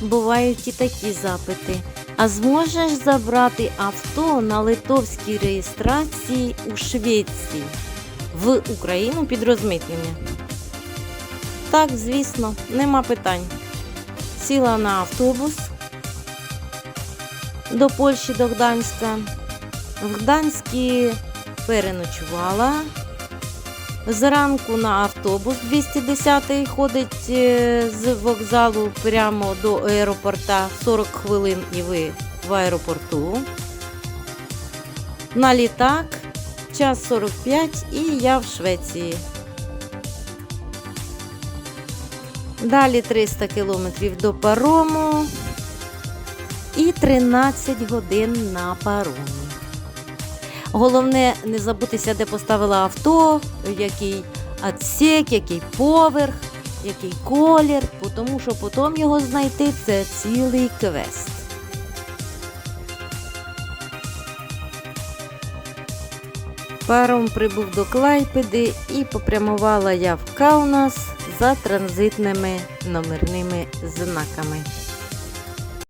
бувають і такі запити. А зможеш забрати авто на литовській реєстрації у Швеції в Україну під розмитнення? Так, звісно, нема питань. Сіла на автобус до Польщі, до Гданська. В Гданській переночувала. Зранку на автобус 210 ходить е, з вокзалу прямо до аеропорта 40 хвилин і ви в аеропорту. На літак час 45 і я в Швеції. Далі 300 кілометрів до парому і 13 годин на паромі. Головне не забутися, де поставила авто, який отсек, який поверх, який колір, тому що потім його знайти це цілий квест. Паром прибув до Клайпеди і попрямувала я в Каунас за транзитними номерними знаками.